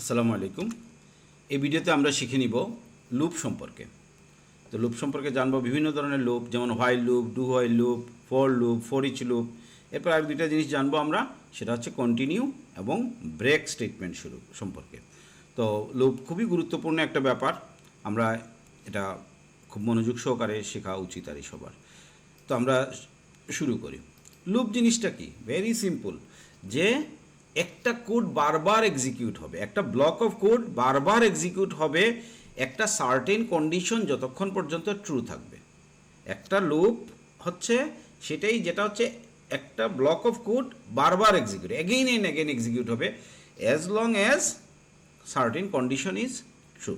আসসালামু আলাইকুম। এই ভিডিওতে আমরা শিখে নিব লুপ সম্পর্কে। তো লুপ সম্পর্কে জানব বিভিন্ন ধরনের লুপ, যেমন while loop do while loop for loop for each loop. এরপর আর দুইটা জিনিস জানব আমরা, সেটা হচ্ছে কন্টিনিউ এবং ব্রেক স্টেটমেন্ট শুরু সম্পর্কে। তো লুপ খুবই গুরুত্বপূর্ণ একটা ব্যাপার। আমরা এটা খুব মনোযোগ সহকারে শেখা উচিত আর সবার। তো আমরা শুরু করি। লুপ জিনিসটা কি? ভেরি সিম্পল যে একটা কোড বারবার এক্সিকিউট হবে। একটা ব্লক অফ কোড বারবার এক্সিকিউট হবে, একটা সার্টেন কন্ডিশন যতক্ষণ পর্যন্ত ট্রু থাকবে। একটা লুপ হচ্ছে সেটাই যেটা হচ্ছে একটা ব্লক অফ কোড বারবার execute again and again execute হবে as long as certain condition is true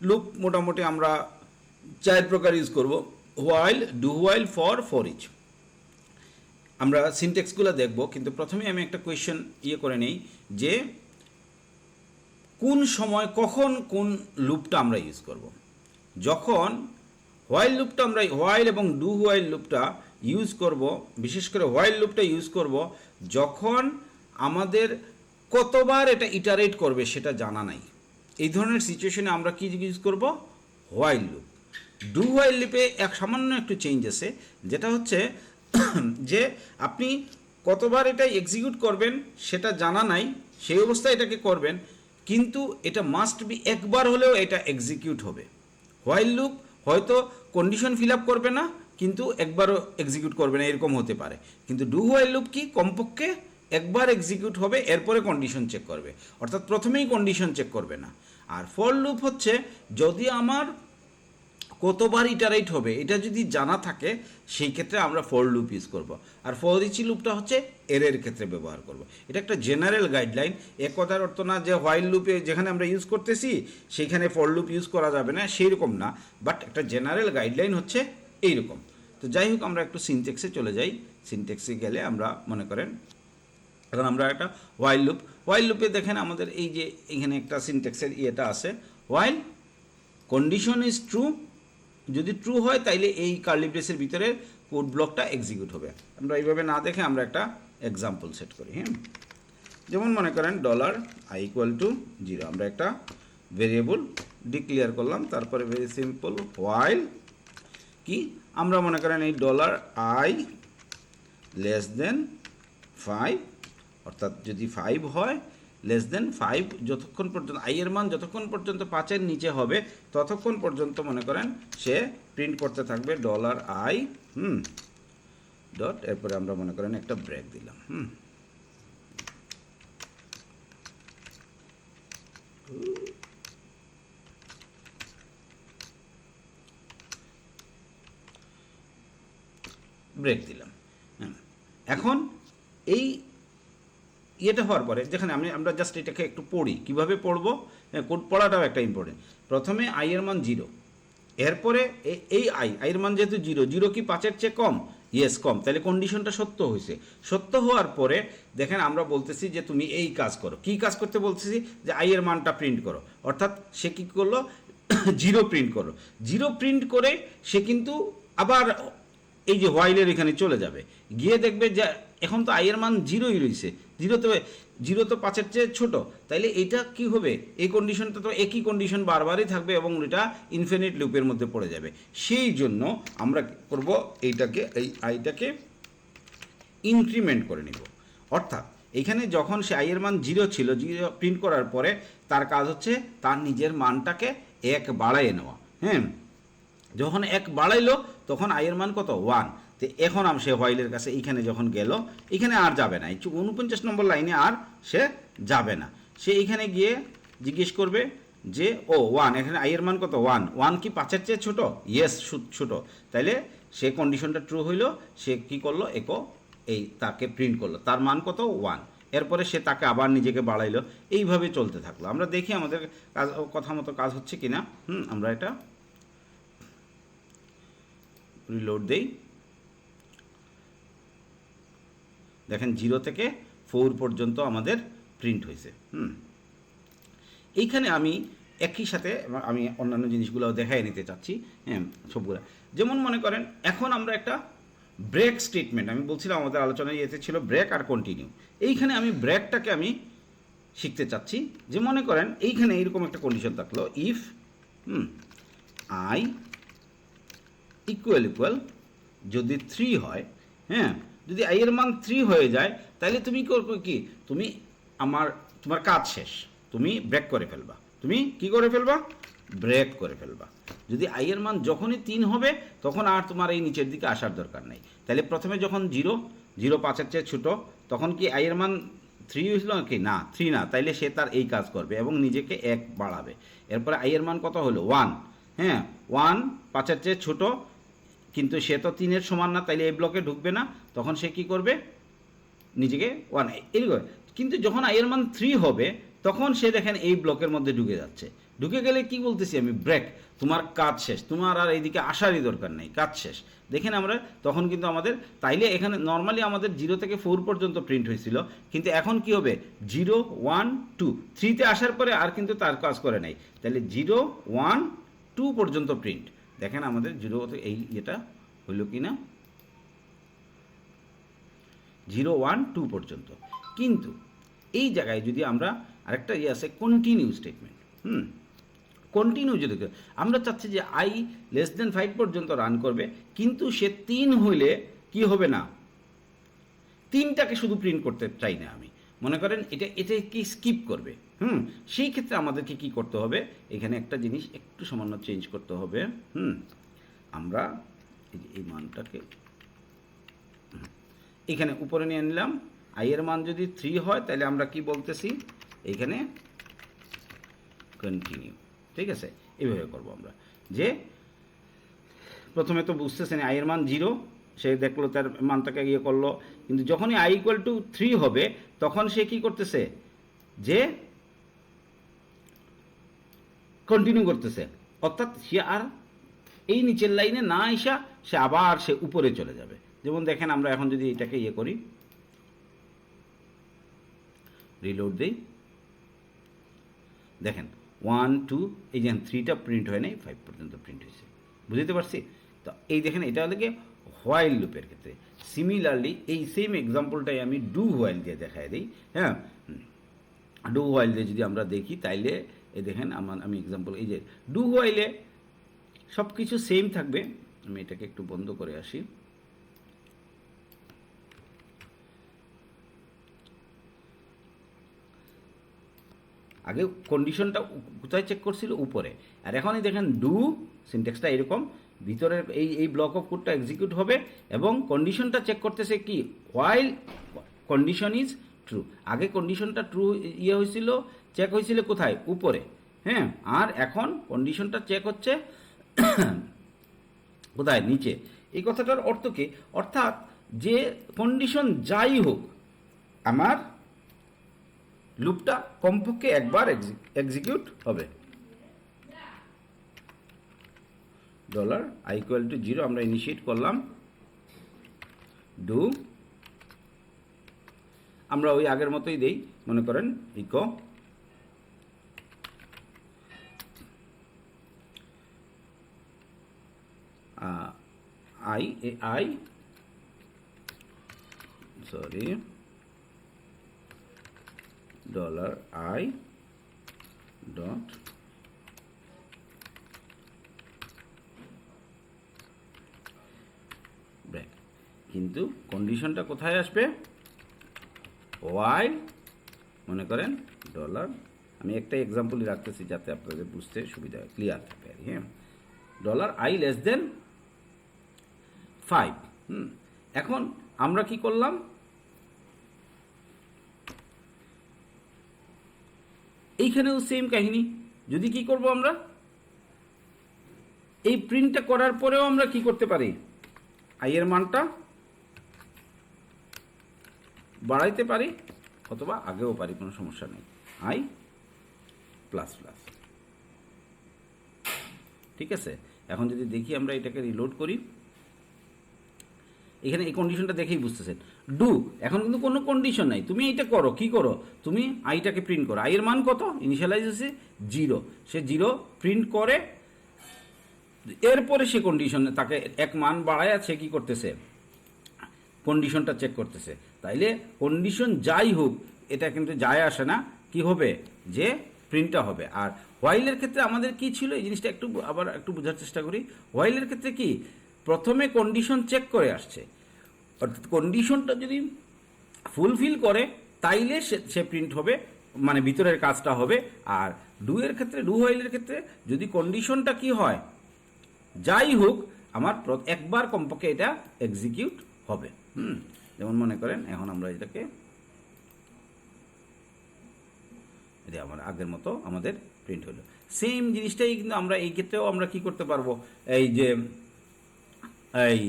loop মোটামুটি আমরা চার প্রকার ইউজ করব while do while for for each আমরা সিনটেক্সগুলো দেখব, কিন্তু প্রথমে আমি একটা কোয়েশ্চেন ইয়ে করে নেই যে কোন সময় কখন কোন লুপটা আমরা ইউজ করব। যখন হোয়াইল লুপটা আমরা হোয়াইল এবং ডু হোয়াইল লুপটা ইউজ করব, বিশেষ করে হোয়াইল লুপটা ইউজ করব, যখন আমাদের কতবার এটা ইটারেট করবে সেটা জানা নাই। এই ধরনের সিচুয়েশনে আমরা কি ইউজ করব? হোয়াইল লুপ ডু হোয়াইল লুপে এক সামান্য একটু চেঞ্জ আছে, যেটা হচ্ছে যে আপনি কতবার এটা এক্সিকিউট করবেন সেটা জানা নাই, সেই অবস্থায় এটাকে করবেন, কিন্তু এটা মাস্ট বি একবার হলেও এটা এক্সিকিউট হবে। হোয়াইল লুপ হয়তো কন্ডিশন ফিল আপ করবে না, কিন্তু একবারও এক্সিকিউট করবে না, এরকম হতে পারে। কিন্তু ডু হোয়াইল লুপ কি? কমপক্ষে একবার এক্সিকিউট হবে, এরপরে কন্ডিশন চেক করবে। অর্থাৎ প্রথমেই কন্ডিশন চেক করবে না। আর ফর লুপ হচ্ছে, যদি আমার কতবার ইটারেট হবে, এটা যদি জানা থাকে, সেই ক্ষেত্রে আমরা ফর লুপ ইউজ করব। আর ফর ইচি লুপটা হচ্ছে এরের ক্ষেত্রে ব্যবহার করব। এটা একটা জেনারেল গাইডলাইন এক কথার অর্থ না যে হোয়াইল লুপে যেখানে আমরা ইউজ করতেছি সেইখানে ফর লুপ ইউজ করা যাবে না সেই রকম না। বাট একটা জেনারেল গাইডলাইন হচ্ছে এইরকম। তো যাই হোক, আমরা একটু সিনটেক্সে চলে যাই। সিনটেক্সে গেলে আমরা মনে করেন, এখন আমরা একটা হোয়াইল লুপ হোয়াইল লুপে দেখেন আমাদের এই যে এখানে একটা সিনটেক্সের ইয়েটা আছে। হোয়াইল কন্ডিশন ইজ ট্রু যদি ট্রু হয়, তাইলে এই কার্লি ব্রেসের ভিতরে কোড ব্লকটা এক্সিকিউট হবে। আমরা এইভাবে না দেখে আমরা একটা এক্সাম্পল সেট করি হ্যাঁ? যেমন মনে করেন dollar I equal to zero আমরা একটা ভেরিয়েবল ডিক্লেয়ার করলাম, তারপরে ভেরি সিম্পল হোয়াইল কি? আমরা মনে করেন এই dollar I less than five অর্থাৎ যদি ফাইভ হয় লেস দেন ফাইভ যতক্ষণ পর্যন্ত আই এর মান যতক্ষণ পর্যন্ত পাঁচের নিচে হবে, ততক্ষণ পর্যন্ত মনে করেন সে প্রিন্ট করতে থাকবে ডলার আই হুম ডট এরপরে আমরা মনে করেন একটা ব্রেক দিলাম, হুম। ব্রেক দিলাম এখন এই ইয়েটা হওয়ার পরে যেখানে আমি আমরা জাস্ট এটাকে একটু পড়ি। কীভাবে পড়ব? হ্যাঁ, পড়াটাও একটা ইম্পর্টেন্ট প্রথমে আই এর মান জিরো এরপরে এই আই আই এর মান যেহেতু জিরো জিরো কি পাঁচের চেয়ে কম? ইয়েস কম। তাহলে কন্ডিশনটা সত্য হয়েছে। সত্য হওয়ার পরে দেখেন আমরা বলতেছি যে তুমি এই কাজ করো। কি কাজ করতে বলতেছি? যে আই এর মানটা প্রিন্ট করো। অর্থাৎ সে কী করল? জিরো প্রিন্ট করো জিরো প্রিন্ট করে সে কিন্তু আবার এই যে হোয়াইলের এখানে চলে যাবে। গিয়ে দেখবে যে এখন তো আইয়ের মান জিরোই রয়েছে। জিরো তো জিরো তো পাঁচের চেয়ে ছোটো। তাইলে এটা কি হবে? এই কন্ডিশনটা তো একই কন্ডিশন বারবারই থাকবে এবং এটা ইনফিনিট লুপের মধ্যে পড়ে যাবে। সেই জন্য আমরা করব? এইটাকে, এই আইটাকে ইনক্রিমেন্ট করে নিব। অর্থাৎ এখানে যখন সে আইয়ের মান জিরো ছিল জিরো প্রিন্ট করার পরে তার কাজ হচ্ছে তার নিজের মানটাকে এক বাড়াইয়ে নেওয়া। হ্যাঁ যখন এক বাড়াইলো, তখন আইয়ের মান কত? ওয়ান তো এখন আম সে হোয়াইলের কাছে এইখানে যখন গেল এখানে আর যাবে না। উনপঞ্চাশ নম্বর লাইনে আর সে যাবে না। সে এইখানে গিয়ে জিজ্ঞেস করবে যে, ও ওয়ান এখানে আইয়ের মান কত? ওয়ান ওয়ান কি পাঁচের চেয়ে ছোট? ইয়েস ছোট। তাইলে সে কন্ডিশনটা ট্রু হইল, সে কি করল? একো এই তাকে প্রিন্ট করল। তার মান কত? ওয়ান এরপরে সে তাকে আবার নিজেকে বাড়াইলো। এইভাবে চলতে থাকল। আমরা দেখি আমাদের কাজ কথা মতো কাজ হচ্ছে কিনা। হুম, আমরা এটা রিলোড দেই। দেখেন জিরো থেকে ফোর পর্যন্ত আমাদের প্রিন্ট হয়েছে, হুম। এইখানে আমি একই সাথে আমি অন্যান্য জিনিসগুলো দেখাই নিতে চাচ্ছি হ্যাঁ সবগুলো। যেমন মনে করেন, এখন আমরা একটা ব্রেক স্টেটমেন্ট আমি বলছিলাম আমাদের আলোচনায় ইয়েতে ছিল ব্রেক আর কন্টিনিউ এইখানে আমি ব্রেকটাকে আমি শিখতে চাচ্ছি যে মনে করেন, এইখানে এইরকম একটা কন্ডিশন থাকল if hmm I equal equal যদি থ্রি হয় হ্যাঁ যদি আই এর মান থ্রি হয়ে যায়, তাহলে তুমি করবে কি? তুমি আমার, তোমার কাজ শেষ। তুমি ব্রেক করে ফেলবা। তুমি কি করে ফেলবা? ব্রেক করে ফেলবা। যদি আই এর মান যখনই তিন হবে, তখন আর তোমার এই নিচের দিকে আসার দরকার নেই। তাহলে প্রথমে যখন জিরো জিরো পাঁচের চেয়ে ছোটো, তখন কি আই এর মান থ্রি হয়েছিল কি না থ্রি না। তাইলে সে তার এই কাজ করবে এবং নিজেকে এক বাড়াবে। এরপরে আই এর মান কত হলো? ওয়ান হ্যাঁ ওয়ান পাঁচের চেয়ে ছোটো কিন্তু সে তো তিনের সমান না, তাইলে এই ব্লকে ঢুকবে না, তখন সে কি করবে? নিজেকে ওয়ান এরকম কিন্তু যখন আইয়ের মান থ্রি হবে, তখন সে দেখেন এই ব্লকের মধ্যে ঢুকে যাচ্ছে। ঢুকে গেলে কি বলতেছি আমি? ব্রেক তোমার কাজ শেষ, তোমার আর এইদিকে আসারই দরকার নেই, কাজ শেষ। দেখেন আমরা তখন কিন্তু আমাদের, তাইলে এখানে নর্মালি আমাদের জিরো থেকে ফোর পর্যন্ত প্রিন্ট হয়েছিল, কিন্তু এখন কি হবে? জিরো ওয়ান টু থ্রিতে আসার পরে আর কিন্তু তার কাজ করে নাই। তাহলে জিরো ওয়ান টু পর্যন্ত প্রিন্ট দেখেন আমাদের জিরো এই এটা হইল কি না জিরো ওয়ান টু পর্যন্ত। কিন্তু এই জায়গায় যদি আমরা আরেকটা ইয়ে আছে কন্টিনিউ স্টেটমেন্ট হুম? কন্টিনিউ যদি আমরা চাচ্ছি যে আই লেস দেন ফাইভ পর্যন্ত রান করবে, কিন্তু সে তিন হইলে কি হবে না? তিনটাকে শুধু প্রিন্ট করতে চাই না আমি। মনে করেন এটা এটা কি স্কিপ করবে? হুম? সেই ক্ষেত্রে আমাদেরকে কি করতে হবে? এখানে একটা জিনিস একটু সামান্য চেঞ্জ করতে হবে। হুম? আমরা এই মানটাকে এখানে উপরে নিয়ে নিলাম। আই এর মান যদি থ্রি হয়, তাহলে আমরা কি বলতেছি? এখানে কন্টিনিউ ঠিক আছে? এইভাবে করব আমরা। যে প্রথমে তো বুঝতেছেন আই এর মান জিরো সে দেখল, তার মানটাকে ইয়ে করল। কিন্তু যখনই আই ইকুয়াল টু থ্রি হবে, তখন সে কি করতেছে? যে কন্টিনিউ করতেছে। অর্থাৎ সে আর এই নিচের লাইনে না আসা সে আবার সে উপরে চলে যাবে। যেমন দেখেন, আমরা এখন যদি এটাকে ইয়ে করি রিলোড দিই। দেখেন ওয়ান টু এই যে থ্রিটা প্রিন্ট হয় নাই ফাইভ পর্যন্ত প্রিন্ট হয়েছে। বুঝতে পারছি? তো এই দেখেন, এটা হলে গিয়ে হোয়াইল লুপের ক্ষেত্রে। সিমিলারলি এই সেম এক্সাম্পলটাই আমি ডু হোয়াইল দিয়ে দেখাই দিই হ্যাঁ? ডু হোয়াইল দিয়ে যদি আমরা দেখি, তাইলে এই দেখেন আমার, আমি এক্সাম্পল এই যে ডু হোয়াইলে সব কিছু সেম থাকবে। আমি এটাকে একটু বন্ধ করে আসি। আগে কন্ডিশনটা কোথায় চেক করছিল? উপরে। আর এখনই দেখেন ডু সিনটেক্সটা এরকম। ভিতরের এই এই ব্লক অফ কোডটা এক্সিকিউট হবে এবং কন্ডিশনটা চেক করতেছে কি? হোয়াইল কন্ডিশন ইজ ট্রু আগে কন্ডিশনটা ট্রু ইয়ে হয়েছিল চেক হয়েছিল কোথায়? উপরে। হ্যাঁ? আর এখন কন্ডিশনটা চেক হচ্ছে কোথায়? নিচে। এই কথাটার অর্থ কি? অর্থাৎ যে কন্ডিশন যাই হোক, আমার লুপটা কমপক্ষে একবার এক্সিকিউট হবে। Dollar I equal to zero আমরা ইনিশিয়েট করলাম। ডু আমরা ওই আগের মতোই দেই, মনে করেন echo I A I sorry dollar i dot break কিন্তু কন্ডিশনটা কোথায় আসবে? ওয়াই মনে করেন ডলার আমি একটা এক্সাম্পলই রাখতেছি যাতে আপনাদের বুঝতে সুবিধা হয় ক্লিয়ার থাকে আর হ্যাঁ? Dollar I less than five hmm? এখন আমরা কি করলাম? এইখানেও সেম কাহিনী। যদি কি করব আমরা? এই প্রিন্টটা করার পরেও আমরা কি করতে পারি? আই এর মানটা বাড়াইতে পারি অথবা আগেও পারি, কোনো সমস্যা নেই। I plus plus. ঠিক আছে? এখন যদি দেখি আমরা এটাকে রিলোড করি। এখানে এই কন্ডিশনটা দেখেই বুঝতেছেন। ডু এখন কিন্তু কোনো কন্ডিশন নাই। তুমি এইটা করো, কি করো? তুমি আইটাকে প্রিন্ট করো। আইয়ের মান কত? ইনিশিয়ালাইজ হচ্ছে জিরো সে জিরো প্রিন্ট করে, এরপরে সে কন্ডিশনে তাকে এক মান বাড়ায় সে কি করতেছে? কন্ডিশনটা চেক করতেছে। তাইলে কন্ডিশন যাই হোক, এটা কিন্তু যায় আসে না। কি হবে? যে প্রিন্টটা হবে। আর হোয়াইলের ক্ষেত্রে আমাদের কি ছিল? এই জিনিসটা একটু আবার একটু বোঝার চেষ্টা করি। হোয়াইলের ক্ষেত্রে কি? প্রথমে কন্ডিশন চেক করে আসছে। অর্থাৎ কন্ডিশনটা যদি ফুলফিল করে, তাইলে সে প্রিন্ট হবে মানে ভিতরের কাজটা হবে। আর ডু এর ক্ষেত্রে ডু হোয়াইলের ক্ষেত্রে যদি কন্ডিশনটা কি হয়? যাই হোক, আমার একবার কমপক্ষে এটা এক্সিকিউট হবে। হুম, যেমন মনে করেন, এখন আমরা এটাকে এটা আমার আগের মতো আমাদের প্রিন্ট হলো। সেম জিনিসটাই কিন্তু আমরা এই ক্ষেত্রেও আমরা কি করতে পারব? এই যে, এই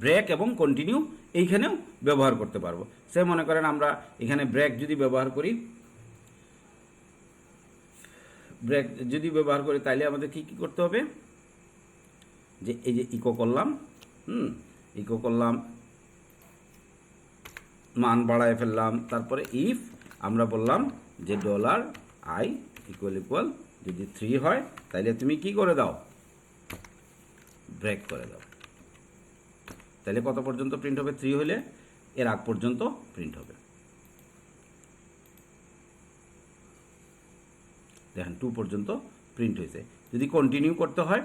ব্রেক এবং কন্টিনিউ এইখানেও ব্যবহার করতে পারব। সে মনে করেন আমরা এখানে ব্রেক যদি ব্যবহার করি ব্রেক যদি ব্যবহার করি, তাইলে আমাদের কি কি করতে হবে? যে এই যে ইকো করলাম, হুম ইকো করলাম, মান বাড়ায় ফেললাম, তারপরে ইফ আমরা বললাম যে ডলার আই ইকুয়াল ইকুয়াল যদি থ্রি হয়, তাইলে তুমি কি করে দাও? ব্রেক করে দাও। তাহলে কত পর্যন্ত প্রিন্ট হবে? থ্রি হলে এর আগ পর্যন্ত প্রিন্ট হবে। দেখেন টু পর্যন্ত প্রিন্ট হয়েছে। যদি কন্টিনিউ করতে হয়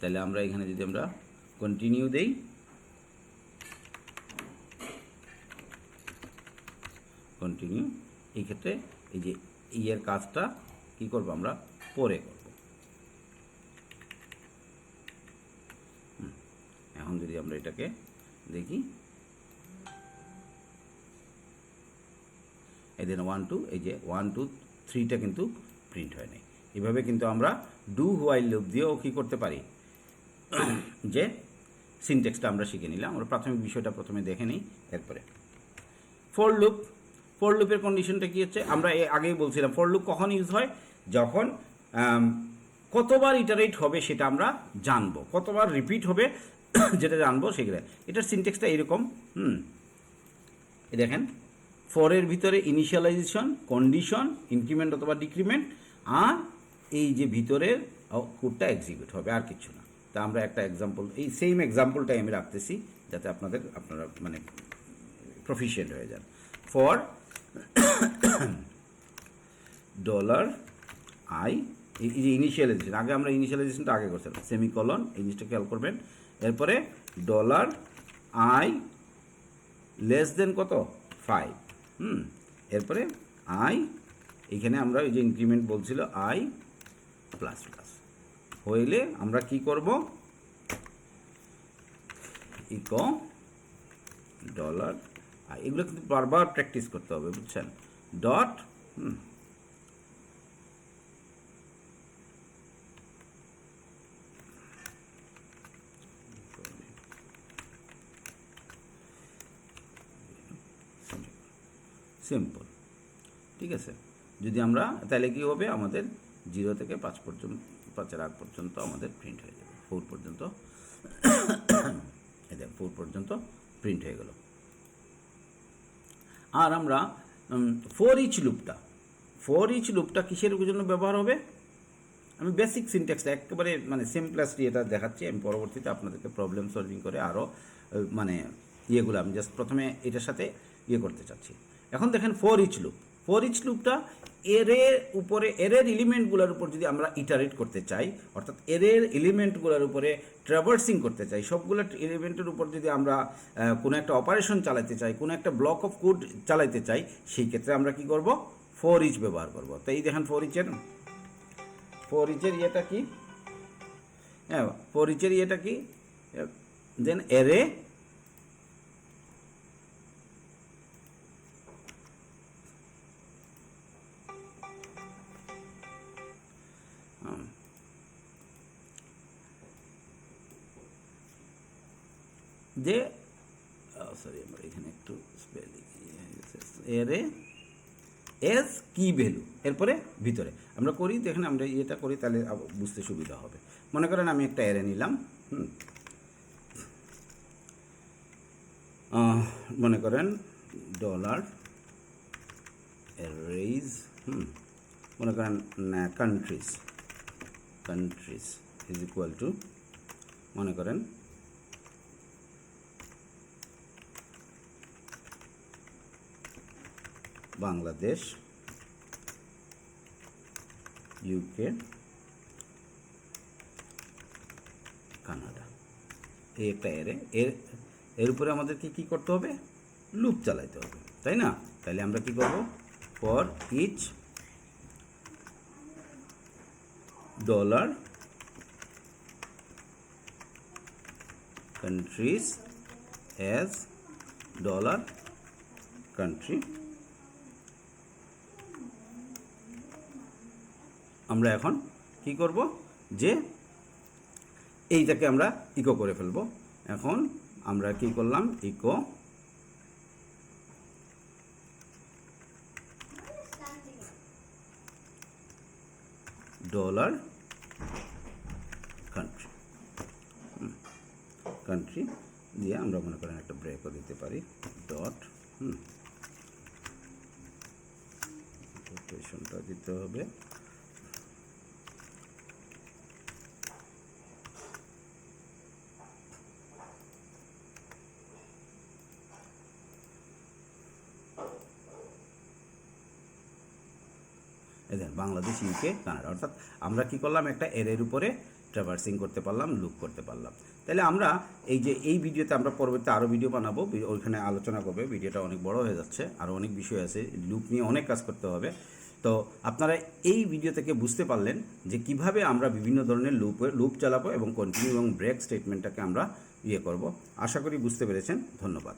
তাহলে আমরা এখানে যদি আমরা কন্টিনিউ দেই। কন্টিনিউ এই ক্ষেত্রে এই যে ইয়ের কাজটা কি করব আমরা? পরে করব। এখন যদি আমরা এটাকে দেখি। এই দেন ওয়ান টু এই যে ওয়ান টু থ্রিটা কিন্তু প্রিন্ট হয় নাই। এভাবে কিন্তু আমরা ডু হোয়াইল লুপ দিয়েও কী করতে পারি? যে সিনটেক্সটা আমরা শিখে নিলাম। আমরা প্রাথমিক বিষয়টা প্রথমে দেখে নিই, এরপরে। ফোর লুপ ফোর লুপের কন্ডিশনটা কী হচ্ছে? আমরা আগেই বলছিলাম ফোর লুপ কখন ইউজ হয়? যখন কতবার ইটারেট হবে সেটা আমরা জানব। কতবার রিপিট হবে যেটা জানব সেগুলো। এটার সিনটেক্সটা এরকম, হুম। দেখেন ফরের ভিতরে ইনিশিয়ালাইজেশন কন্ডিশন ইনক্রিমেন্ট অথবা ডিক্রিমেন্ট আর এই যে ভিতরের কোডটা এক্সিকিউট হবে, আর কিছু না। তা আমরা একটা এক্সাম্পল এই সেম এক্সাম্পলটাই আমি রাখতেছি যাতে আপনাদের, আপনারা মানে প্রফিসিয়েন্ট হয়ে যান। ফর ডলার আই এই যে ইনিশিয়ালাইজেশন আগে আমরা ইনিশিয়ালাইজেশনটা আগে করছিলাম। সেমিকলন এই জিনিসটা খেয়াল করবেন। এরপরে ডলার আই লেস দেন কত? Five hmm? এরপরে আই এখানে আমরা ওই যে ইনক্রিমেন্ট বলছিল আই প্লাস প্লাস হইলে আমরা কি করব? ইকো, ডলার, আর এগুলো কিন্তু বারবার প্র্যাকটিস করতে হবে, বুঝছেন? ডট সিম্পল ঠিক আছে? যদি আমরা, তাহলে কি হবে? আমাদের জিরো থেকে পাঁচ পর্যন্ত পাঁচের আগ পর্যন্ত আমাদের প্রিন্ট হয়ে যাবে। ফোর পর্যন্ত। এই ফোর পর্যন্ত প্রিন্ট হয়ে গেল। আর আমরা ফোর ইচ লুপটা ফোর ইচ লুপটা কিসের জন্য ব্যবহার হবে? আমি বেসিক সিনটেক্সটা একেবারে মানে সিম্পলেস্টলি এটা দেখাচ্ছি, আমি পরবর্তীতে আপনাদেরকে প্রবলেম সলভিং করে আরও মানে ইয়েগুলো আমি জাস্ট প্রথমে এটার সাথে ইয়ে করতে চাচ্ছি। এখন দেখেন for each loop for each লুপটা এরের উপরে এরের এলিমেন্টগুলোর উপর যদি আমরা ইটারেট করতে চাই, অর্থাৎ এরের এলিমেন্টগুলোর উপরে ট্রাভার্সিং করতে চাই, সবগুলো এলিমেন্টের উপর যদি আমরা কোনো একটা অপারেশন চালাতে চাই, কোনো একটা ব্লক অফ কোড চালাতে চাই, সেই ক্ষেত্রে আমরা কি করব? ফোর ইচ ব্যবহার করব। তো এই দেখেন ফোর ইচের ফোর ইচের ইয়েটা কি? হ্যাঁ ফোর ইচের ইয়েটা কি? দেন এরে যে সরি আমার এখানে একটু এরে এস কি ভ্যালু? এরপরে ভিতরে। আমরা করি দেখেন আমরা এটা করি, তাহলে বুঝতে সুবিধা হবে। মনে করেন আমি একটা এরে নিলাম, হুম। মনে করেন ডলার রেইজ হুম। মনে করেন countries countries is equal to মনে করেন বাংলাদেশ ইউকে কানাডা। এই একটা এরে, এর উপরে আমাদেরকে কি করতে হবে? লুপ চালাইতে হবে, তাই না? তাহলে আমরা কি করব? For each dollar countries as dollar country আমরা এখন কি করব? যে এইটাকে আমরা ইকো করে ফেলব। এখন আমরা কি করলাম? ইকো ডলার কান্ট্রি কান্ট্রি দিয়ে আমরা মনে করেন একটা ব্রেকও দিতে পারি। ডট হুম দিতে হবে। দেখেন, বাংলাদেশ ইউকে কানাডা অর্থাৎ আমরা কি করলাম? একটা এরের উপরে ট্রাভার্সিং করতে পারলাম লুপ করতে পারলাম। তাহলে আমরা এই যে, এই ভিডিওতে আমরা পরবর্তী আরও ভিডিও বানাবো। ওইখানে আলোচনা করবে। ভিডিওটা অনেক বড় হয়ে যাচ্ছে। আরও অনেক বিষয় আছে। লুপ নিয়ে অনেক কাজ করতে হবে। তো আপনারা এই ভিডিও থেকে বুঝতে পারলেন যে কীভাবে আমরা বিভিন্ন ধরনের লুপ লুপ চালাবো এবং কন্টিনিউ এবং ব্রেক স্টেটমেন্টটাকে আমরা ইয়ে করব। আশা করি বুঝতে পেরেছেন। ধন্যবাদ।